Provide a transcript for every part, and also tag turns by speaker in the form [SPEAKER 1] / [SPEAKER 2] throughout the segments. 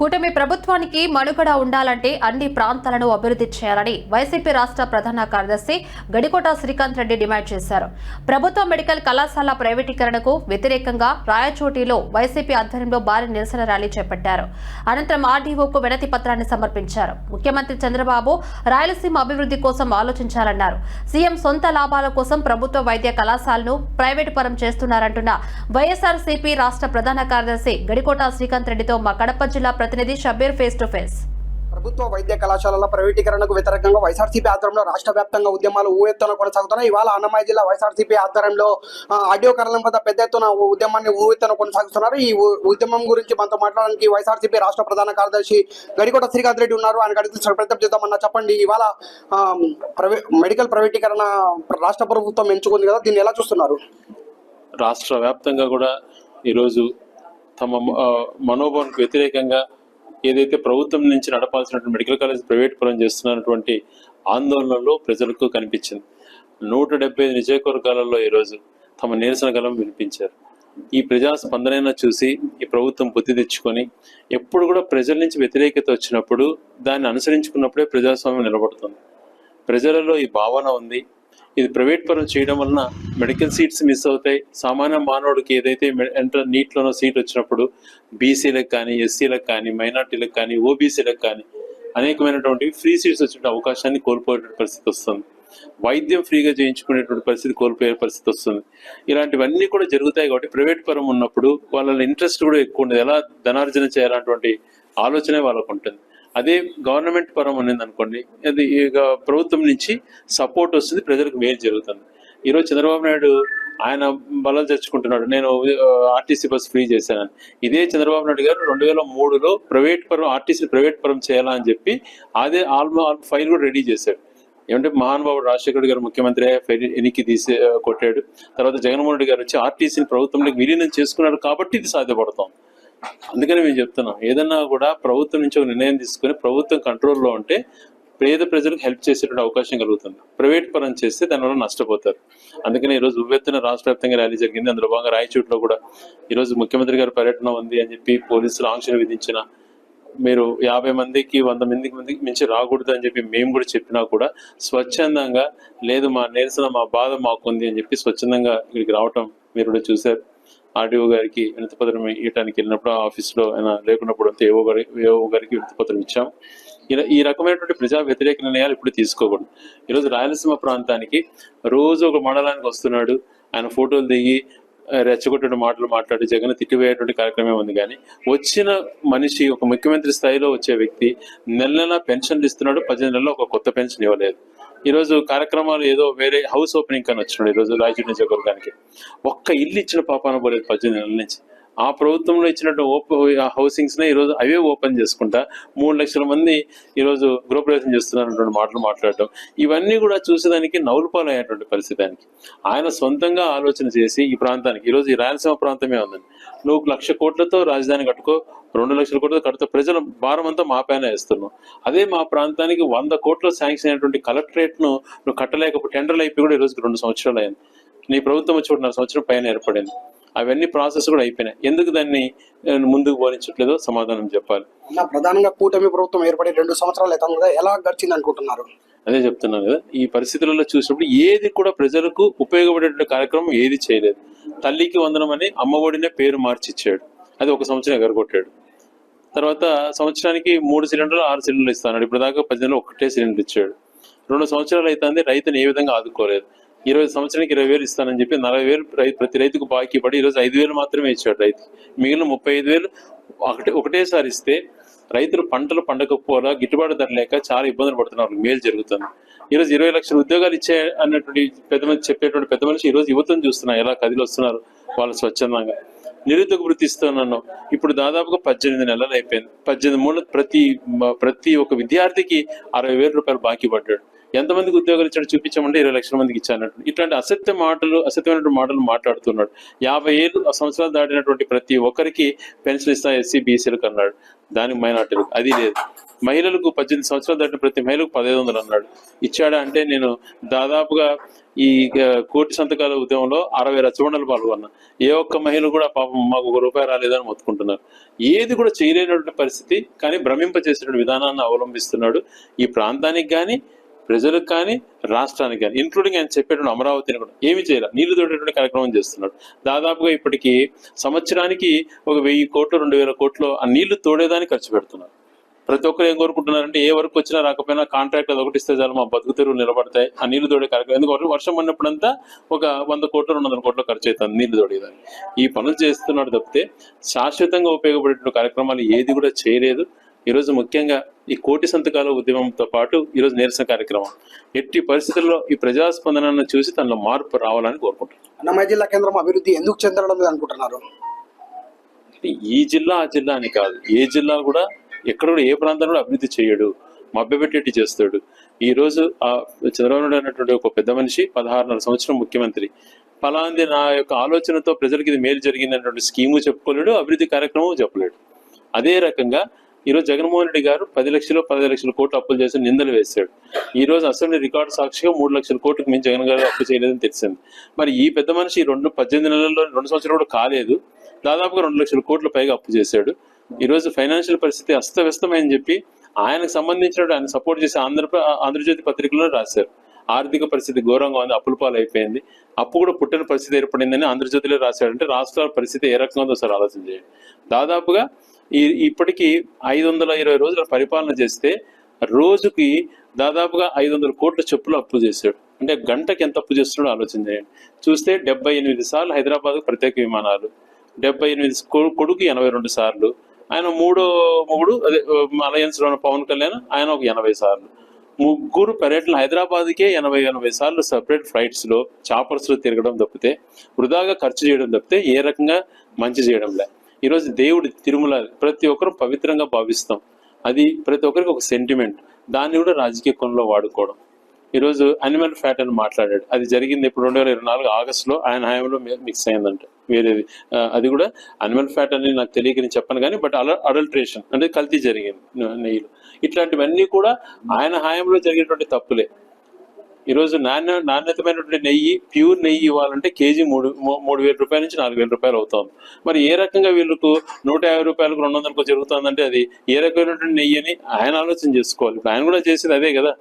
[SPEAKER 1] కూటమి ప్రభుత్వానికి మనుగడ ఉండాలంటే అన్ని ప్రాంతాలను అభివృద్ధి చేయాలని వైసీపీ రాష్ట్ర ప్రధాన కార్యదర్శి గడికోట శ్రీకాంత్ రెడ్డి డిమాండ్ చేశారు. ప్రభుత్వ మెడికల్ కళాశాల ప్రైవేటీకరణకు వ్యతిరేకంగా రాయచోటిలో వైసీపీ ఆధ్వర్యంలో భారీ నిరసన ర్యాలీ చేపట్టారు. అనంతరం ఆర్డీఓకు వినతి పత్రాన్ని సమర్పించారు. ముఖ్యమంత్రి చంద్రబాబు రాయలసీమ అభివృద్ధి కోసం ఆలోచించాలన్నారు. సీఎం సొంత లాభాల కోసం ప్రభుత్వ వైద్య కళాశాలను ప్రైవేటు పరం చేస్తున్నారంటున్న వైఎస్ఆర్సీపీ రాష్ట్ర ప్రధాన కార్యదర్శి గడికోట శ్రీకాంత్ రెడ్డితో మా కడప జిల్లా ప్రతినిధి షబ్బీర్ ఫేస్ టు ఫేస్.
[SPEAKER 2] ప్రభుత్వ వైద్య కళాశాలల ప్రైవేటీకరణకు వ్యతిరేకంగా వైఎస్ఆర్సీపీ ఆధ్వర్యంలో రాష్ట్ర వ్యాప్తంగా ఉద్యమాలు ఊఎత్తున కొనసాగుతున్నాయి. ఇవాళ అన్నమయ్య జిల్లా వైఎస్ఆర్సీపీ ఆధ్వర్యంలో ఆడియో కార్యాలయం వద్ద పెద్ద ఎత్తున ఉద్యమాన్ని ఊఎత్తున కొనసాగుతున్నారు ఈ ఉ- ఉద్యమం గురించి మనతో మాట్లాడడానికి వైఎస్ఆర్సీపీ రాష్ట్ర ప్రధాన కార్యదర్శి గడికోట శ్రీకాంత్ రెడ్డి ఉన్నారు. ఆయన అడిగిన ప్రయత్నం చేద్దామన్నా చెప్పండి. ఇవాళ మెడికల్ ప్రైవేటీకరణ రాష్ట్ర ప్రభుత్వం ఎంచుకుంది కదా దీన్ని ఎలా చూస్తున్నారు?
[SPEAKER 3] రాష్ట్ర వ్యాప్తంగా కూడా ఈరోజు తమ మనోభావానికి వ్యతిరేకంగా ఏదైతే ప్రభుత్వం నుంచి నడపాల్సినటువంటి మెడికల్ కాలేజ్ ప్రైవేట్ పరం చేస్తున్నటువంటి ఆందోళనలో ప్రజలకు కనిపించింది. నూట డెబ్బై ఐదు నియోజకవర్గాలలో ఈరోజు తమ నిరసన గలం వినిపించారు. ఈ ప్రజా స్పందనైనా చూసి ఈ ప్రభుత్వం బుద్ధి తెచ్చుకొని ఎప్పుడు కూడా ప్రజల నుంచి వ్యతిరేకత వచ్చినప్పుడు దాన్ని అనుసరించుకున్నప్పుడే ప్రజాస్వామ్యం నిలబడుతుంది. ప్రజలలో ఈ భావన ఉంది. ఇది ప్రైవేట్ పరం చేయడం వలన మెడికల్ సీట్స్ మిస్ అవుతాయి. సామాన్య మానవుడికి ఏదైతే ఎంటర్ నీట్లోనో సీట్ వచ్చినప్పుడు బీసీలకు కానీ ఎస్సీలకు కానీ మైనార్టీలకు కానీ ఓబీసీలకు కానీ అనేకమైనటువంటి ఫ్రీ సీట్స్ వచ్చే అవకాశాన్ని కోల్పోయే పరిస్థితి వస్తుంది. వైద్యం ఫ్రీగా చేయించుకునేటువంటి పరిస్థితి కోల్పోయే పరిస్థితి వస్తుంది. ఇలాంటివన్నీ కూడా జరుగుతాయి కాబట్టి ప్రైవేట్ పరం ఉన్నప్పుడు వాళ్ళ ఇంట్రెస్ట్ కూడా ఎక్కువ ఉండదు. ఎలా ధనార్జన చేయాలన్నటువంటి ఆలోచనే వాళ్ళకు ఉంటుంది. అదే గవర్నమెంట్ పరం ఉన్నది అనుకోండి అది ఇక ప్రభుత్వం నుంచి సపోర్ట్ వస్తుంది ప్రజలకు మేలు జరుగుతుంది. ఈరోజు చంద్రబాబు నాయుడు ఆయన బలాలు తెచ్చుకుంటున్నాడు నేను ఆర్టీసీ బస్ ఫ్రీ చేశాను ఇదే చంద్రబాబు నాయుడు గారు రెండు వేల మూడులో ప్రైవేట్ పరం ఆర్టీసీ ప్రైవేట్ పరం చేయాలా అని చెప్పి అదే ఆల్మో ఫైల్ కూడా రెడీ చేశాడు. ఏమంటే మహానుభావుడు రాజశేఖర్ గారు ముఖ్యమంత్రి ఎనికి తీసే కొట్టాడు. తర్వాత జగన్మోహన్ రెడ్డి గారు వచ్చి ఆర్టీసీని ప్రభుత్వంలోకి విలీనం చేసుకున్నాడు కాబట్టి ఇది సాధ్యపడతాం అందుకని మేము చెప్తున్నాం ఏదన్నా కూడా ప్రభుత్వం నుంచి ఒక నిర్ణయం తీసుకుని ప్రభుత్వం కంట్రోల్లో ఉంటే పేద ప్రజలకు హెల్ప్ చేసేటువంటి అవకాశం కలుగుతుంది. ప్రైవేట్ పరం చేస్తే దానివల్ల నష్టపోతారు. అందుకని ఈరోజు ఉవ్వెత్తున రాష్ట్ర వ్యాప్తంగా ర్యాలీ జరిగింది. అందులో భాగంగా రాయచూట్లో కూడా ఈరోజు ముఖ్యమంత్రి గారి పర్యటన ఉంది అని చెప్పి పోలీసులు ఆంక్షలు విధించిన మీరు యాభై మందికి వంద మందికి మందికి మించి రాకూడదు అని చెప్పి మేము కూడా చెప్పినా కూడా స్వచ్ఛందంగా లేదు మా నిరసన మా బాధ మాకుంది అని చెప్పి స్వచ్ఛందంగా ఇక్కడికి రావటం మీరు కూడా చూశారు. ఆర్డీఓ గారికి వినతిపత్రం ఇవ్వడానికి వెళ్ళినప్పుడు ఆ ఆఫీస్లో ఆయన లేకున్నప్పుడు అంతా ఏవో గారి ఏవో గారికి వినతిపత్రం ఇచ్చాం ఇలా ఈ రకమైనటువంటి ప్రజా వ్యతిరేక నిర్ణయాలు ఇప్పుడు తీసుకోకూడదు. ఈరోజు రాయలసీమ ప్రాంతానికి రోజు ఒక మండలానికి వస్తున్నాడు. ఆయన ఫోటోలు దిగి ఆ, రెచ్చగొట్టే మాటలు మాట్లాడి జగన్ తిట్టివేయటువంటి కార్యక్రమం ఉంది కానీ వచ్చిన మనిషి ఒక ముఖ్యమంత్రి స్థాయిలో వచ్చే వ్యక్తి నెల నెల పెన్షన్లు ఇస్తున్నాడు. పద్దెనిమిది నెలలో ఒక కొత్త పెన్షన్ ఇవ్వలేదు. ఈరోజు కార్యక్రమాలు ఏదో వేరే హౌస్ ఓపెనింగ్ కానీ వచ్చినాడు ఈ రోజు రాయచూరు నియోజకవర్గానికి. ఒక్క ఇల్లు ఇచ్చిన పాపాన పోలేదు పద్దెనిమిది నెలల నుంచి. ఆ ప్రభుత్వంలో ఇచ్చినట్టు ఓపె హౌసింగ్స్ నే ఈరోజు అవే ఓపెన్ చేసుకుంటా మూడు లక్షల మంది ఈరోజు గృహప్రవేశం చేస్తున్నారన్నటువంటి మాటలు మాట్లాడటం ఇవన్నీ కూడా చూసేదానికి నౌలుపాలు అయ్యేటువంటి పరిస్థితి దానికి ఆయన సొంతంగా ఆలోచన చేసి ఈ ప్రాంతానికి ఈరోజు ఈ రాయలసీమ ప్రాంతమే ఉందండి. నువ్వు లక్ష కోట్లతో రాజధాని కట్టుకో రెండు లక్షల కోట్లతో కట్టుకో ప్రజల భారం అంతా మా పైన వేస్తున్నావు అదే మా ప్రాంతానికి వంద కోట్ల శాంక్షన్ అయినటువంటి కలెక్టరేట్ను నువ్వు కట్టలేకపోతే టెండర్లు అయిపోయి కూడా ఈరోజు రెండు సంవత్సరాలు అయింది. నీ ప్రభుత్వం వచ్చి ఒకటిన్నర సంవత్సరం పైన ఏర్పడింది. అవన్నీ ప్రాసెస్ కూడా అయిపోయినాయి. ఎందుకు దాన్ని ముందుకు పోనించట్లేదో సమాధానం చెప్పాలి.
[SPEAKER 2] ప్రధానంగా కూటమి ప్రభుత్వం ఏర్పడి రెండు సంవత్సరాలు అవుతుంది కదా ఎలా గడిచింది అనుకుంటున్నారు?
[SPEAKER 3] అదే చెప్తున్నాను కదా. ఈ పరిస్థితులలో చూసినప్పుడు ఏది కూడా ప్రజలకు ఉపయోగపడేటువంటి కార్యక్రమం ఏది చేయలేదు. తల్లికి వందనం అని అమ్మఒడినే పేరు మార్చి ఇచ్చాడు అది ఒక సంవత్సరం ఎగరగొట్టాడు. తర్వాత సంవత్సరానికి మూడు సిలిండర్లు ఆరు సిలిండర్లు ఇస్తాడు. ఇప్పుడు దాకా పద్దెనిమిది ఒకటే సిలిండర్ ఇచ్చాడు. రెండు సంవత్సరాలు అవుతుంది రైతుని ఏ విధంగా ఆదుకోలేదు. ఇరవై సంవత్సరానికి ఇరవై వేలు ఇస్తానని చెప్పి నలభై వేలు ప్రతి రైతుకు బాకీ పడి ఈరోజు ఐదు వేలు మాత్రమే ఇచ్చాడు రైతు. మిగిలిన ముప్పై ఐదు వేలు ఒకటే ఒకటేసారి ఇస్తే రైతులు పంటలు పండకపోలా గిట్టుబాటు ధర లేక చాలా ఇబ్బందులు పడుతున్నారు. మేలు జరుగుతుంది. ఈరోజు ఇరవై లక్షల ఉద్యోగాలు ఇచ్చే అన్నటువంటి పెద్ద మనిషి చెప్పేటువంటి పెద్ద మనిషి ఈరోజు యువతను చూస్తున్నారు. ఎలా కదిలి వస్తున్నారు? వాళ్ళు స్వచ్ఛందంగా. నిరుద్యోగ వృత్తి ఇస్తున్నాను. ఇప్పుడు దాదాపుగా పద్దెనిమిది నెలలు అయిపోయింది. పద్దెనిమిది మూడు ప్రతి ప్రతి ఒక్క విద్యార్థికి అరవై వేల రూపాయలు బాకీ పడ్డాడు. ఎంతమందికి ఉద్యోగాలు ఇచ్చాడు చూపించామంటే ఇరవై లక్షల మందికి ఇచ్చానట్టు ఇట్లాంటి అసత్య మాటలు అసత్యమైనటువంటి మాటలు మాట్లాడుతున్నాడు. యాభై ఏళ్ళు సంవత్సరాలు దాటినటువంటి ప్రతి ఒక్కరికి పెన్షన్ ఇస్తా ఎస్సీ బీసీలకు అన్నాడు. దానికి మైనార్టీలకు అది లేదు. మహిళలకు పద్దెనిమిది సంవత్సరాలు దాటిన ప్రతి మహిళకు పదిహేను వందలు అన్నాడు. ఇచ్చాడా అంటే నేను దాదాపుగా ఈ కోటి సంతకాల ఉద్యమంలో అరవై రచ్చబండలు పాల్గొన్నా. ఏ ఒక్క మహిళ కూడా పాపం మాకు ఒక రూపాయి రాలేదని మొత్తుకుంటున్నారు. ఏది కూడా చేయలేనటువంటి పరిస్థితి కానీ భ్రమింపచేసేటువంటి విధానాన్ని అవలంబిస్తున్నాడు. ఈ ప్రాంతానికి కానీ ప్రజలకు కానీ రాష్ట్రానికి కానీ ఇంక్లూడింగ్ ఆయన చెప్పేటువంటి అమరావతిని కూడా ఏమి చేయాలి. నీళ్ళు తోడేటువంటి కార్యక్రమం చేస్తున్నాడు. దాదాపుగా ఇప్పటికి సంవత్సరానికి ఒక వెయ్యి కోట్లు రెండు వేల కోట్లు ఆ నీళ్ళు తోడేదానికి ఖర్చు పెడుతున్నారు. ప్రతి ఒక్కరు ఏం కోరుకుంటున్నారంటే ఏ వరకు వచ్చినా రాకపోయినా కాంట్రాక్ట్ అది ఒకటి ఇస్తే చాలు మా బతుకు తెరువులు నిలబడతాయి. ఆ నీళ్ళు తోడే కార్యక్రమం. ఎందుకంటే వర్షం పడినప్పుడంతా ఒక వంద కోట్లు రెండు వందల కోట్లు ఖర్చు అవుతుంది నీళ్ళు తోడేదాన్ని ఈ పనులు చేస్తున్నాడు తప్పితే శాశ్వతంగా ఉపయోగపడే కార్యక్రమాలు ఏది కూడా చేయలేదు. ఈరోజు ముఖ్యంగా ఈ కోటి సంతకాల ఉద్యమంతో పాటు ఈరోజు నిరసన కార్యక్రమం. ఎట్టి పరిస్థితుల్లో ఈ ప్రజాస్పందనను చూసి తనలో మార్పు రావాలని కోరుకుంటున్నాను
[SPEAKER 2] అన్నమయ్య జిల్లా కేంద్రం అభివృద్ధి ఎందుకు చెందడం అనుకుంటున్నారు?
[SPEAKER 3] ఈ జిల్లా ఆ జిల్లా అని కాదు. ఏ జిల్లా కూడా ఎక్కడ కూడా ఏ ప్రాంతంలో కూడా అభివృద్ధి చేయడు. మభ్యపెట్టేటి చేస్తాడు. ఈ రోజు ఆ చంద్రబాబు నాయుడు అనేటువంటి ఒక పెద్ద మనిషి పదహారున్నర సంవత్సరం ముఖ్యమంత్రి. ఫలాంది నా యొక్క ఆలోచనతో ప్రజలకు ఇది మేలు జరిగిందనేటువంటి స్కీము చెప్పుకోలేడు అభివృద్ధి కార్యక్రమం చెప్పలేడు అదే రకంగా ఈరోజు జగన్మోహన్ రెడ్డి గారు పది లక్షలు పది లక్షల కోట్లు అప్పులు చేసి నిందలు వేశాడు. ఈ రోజు అసెంబ్లీ రికార్డు సాక్షిగా మూడు లక్షల కోట్లకు మించి జగన్ గారు అప్పు చేయలేదని తెలిసింది. మరి ఈ పెద్ద మనిషి రెండు పద్దెనిమిది నెలల్లో రెండు సంవత్సరాలు కూడా కాలేదు. దాదాపుగా రెండు లక్షల కోట్ల పైగా అప్పు చేశాడు. ఈ రోజు ఫైనాన్షియల్ పరిస్థితి అస్తవ్యస్తమని చెప్పి ఆయనకు సంబంధించిన ఆయన సపోర్ట్ చేసి ఆంధ్ర ఆంధ్రజ్యోతి పత్రికలో రాశారు. ఆర్థిక పరిస్థితి ఘోరంగా ఉంది అప్పుల పాలు అయిపోయింది అప్పు కూడా పుట్టిన పరిస్థితి ఏర్పడిందని ఆంధ్రజ్యోతిలో రాశాడంటే రాష్ట్రాల పరిస్థితి ఏ రకంగా ఉందో సార్ ఆలోచన చేయండి. దాదాపుగా ఈ ఇప్పటికీ ఐదు వందల ఇరవై రోజుల పరిపాలన చేస్తే రోజుకి దాదాపుగా ఐదు వందల కోట్ల చెప్పులు అప్పు చేశాడు. అంటే గంటకి ఎంత అప్పు చేస్తున్నాడో ఆలోచన చేయండి. చూస్తే డెబ్బై ఎనిమిది సార్లు హైదరాబాద్ ప్రత్యేక విమానాలు డెబ్బై ఎనిమిది కొడుకు ఎనభై రెండు సార్లు ఆయన మూడో మొగుడు అదే అలయన్స్లో ఉన్న పవన్ కళ్యాణ్ ఆయన ఒక ఎనభై సార్లు. ముగ్గురు పర్యటనలు హైదరాబాద్కే ఎనభై ఎనభై సార్లు సపరేట్ ఫ్లైట్స్లో చాపర్స్లో తిరగడం తప్పితే వృధాగా ఖర్చు చేయడం తప్పితే ఏ రకంగా మంచి చేయడం లే ఈరోజు దేవుడి తిరుమల ప్రతి ఒక్కరూ పవిత్రంగా భావిస్తాం. అది ప్రతి ఒక్కరికి ఒక సెంటిమెంట్ దాన్ని కూడా రాజకీయ కోణంలో వాడుకోవడం. ఈరోజు అనిమల్ ఫ్యాట్ అని మాట్లాడాడు. అది జరిగింది ఇప్పుడు రెండు వేల ఇరవై నాలుగు ఆగస్టులో ఆయన హయాంలో మిక్స్ అయిందంట. వేరేది. అది కూడా అనిమల్ ఫ్యాట్ అని నాకు తెలియక నేను చెప్పను కానీ బట్ అల అడల్ట్రేషన్ అంటే కల్తీ జరిగింది నె- నెయ్యిలో. ఇట్లాంటివన్నీ కూడా ఆయన హయాంలో జరిగేటువంటి తప్పులే. ఈరోజు నాణ్య నాణ్యతమైనటువంటి నెయ్యి ప్యూర్ నెయ్యి ఇవ్వాలంటే కేజీ మూడు మూడు వేల రూపాయల నుంచి నాలుగు వేల రూపాయలు అవుతుంది మరి ఏ రకంగా వీళ్ళకు నూట యాభై రూపాయలకు రెండు వందలకు జరుగుతుందంటే అది ఏ రకమైనటువంటి నెయ్యి అని ఆయన ఆలోచన చేసుకోవాలి. ఇప్పుడు ఆయన కూడా చేసేది అదే కదా.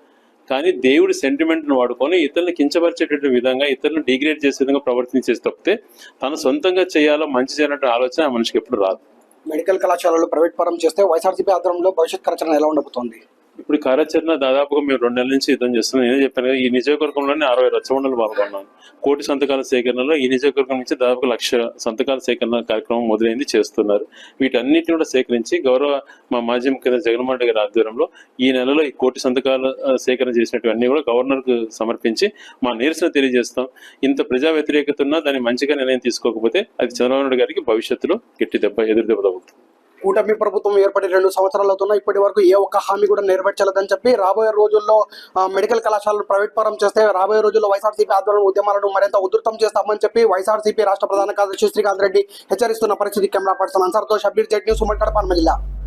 [SPEAKER 3] కానీ దేవుడి సెంటిమెంట్ను వాడుకొని ఇతరులను కించపరిచేటటువంటి విధంగా ఇతరులను డిగ్రేడ్ చేసే విధంగా ప్రవర్తించేసి తప్పితే తను సొంతంగా చేయాలో మంచి చేయాలంటే ఆలోచన ఆ మనిషికి ఎప్పుడు రాదు.
[SPEAKER 2] మెడికల్ కళాశాలలో ప్రైవేట్ పరం చేస్తే వైఎస్ఆర్సీపీ ఆధ్వర్యంలో భవిష్యత్ కార్యాచరణ ఎలా ఉండబోతోంది?
[SPEAKER 3] ఇప్పుడు కార్యాచరణ దాదాపుగా మేము రెండు నెలల నుంచి యుద్ధం చేస్తున్నాం. నేను చెప్పాను ఈ నియోజకవర్గంలోనే అరవై రచ్చబండలు పాల్గొన్నాను. కోటి సంతకాల సేకరణలో ఈ నియోజకవర్గం నుంచి దాదాపు లక్ష సంతకాల సేకరణ కార్యక్రమం మొదలైంది చేస్తున్నారు. వీటన్నిటిని కూడా సేకరించి గౌరవ మా మాజీ ముఖ్యమంత్రి జగన్మోహన్ రెడ్డి గారి ఆధ్వర్యంలో ఈ నెలలో ఈ కోటి సంతకాల సేకరణ చేసినటువన్నీ కూడా గవర్నర్కు సమర్పించి మా నిరసన తెలియజేస్తాం. ఇంత ప్రజా వ్యతిరేకత ఉన్నా దాన్ని మంచిగా నిర్ణయం తీసుకోకపోతే అది చంద్రబాబు నాయుడు గారికి భవిష్యత్తులో గట్టి దెబ్బ ఎదురు దెబ్బ తగ్గుతుంది
[SPEAKER 2] కూటమి ప్రభుత్వం ఏర్పడి రెండు సంవత్సరాలు అవుతున్నా ఇప్పటి వరకు ఏ ఒక్క హామీ కూడా నెరవేర్చలేదని చెప్పి రాబోయే రోజుల్లో మెడికల్ కళాశాలలు ప్రైవేట్ పరం చేస్తే రాబోయే రోజుల్లో వైఎస్ఆర్సీపీ ఆధ్వర్యంలో ఉద్యమాలను మరింత ఉధృతం చేస్తామని చెప్పి వైఎస్ఆర్సీపీ రాష్ట్ర ప్రధాన కార్యదర్శి శ్రీకాంత్ రెడ్డి హెచ్చరిస్తున్న పరిస్థితి కెమెరా పర్సన్ అన్సార్తో షబీర్ జెడ్ న్యూస్ ఉమ్మడి కడప జిల్లా.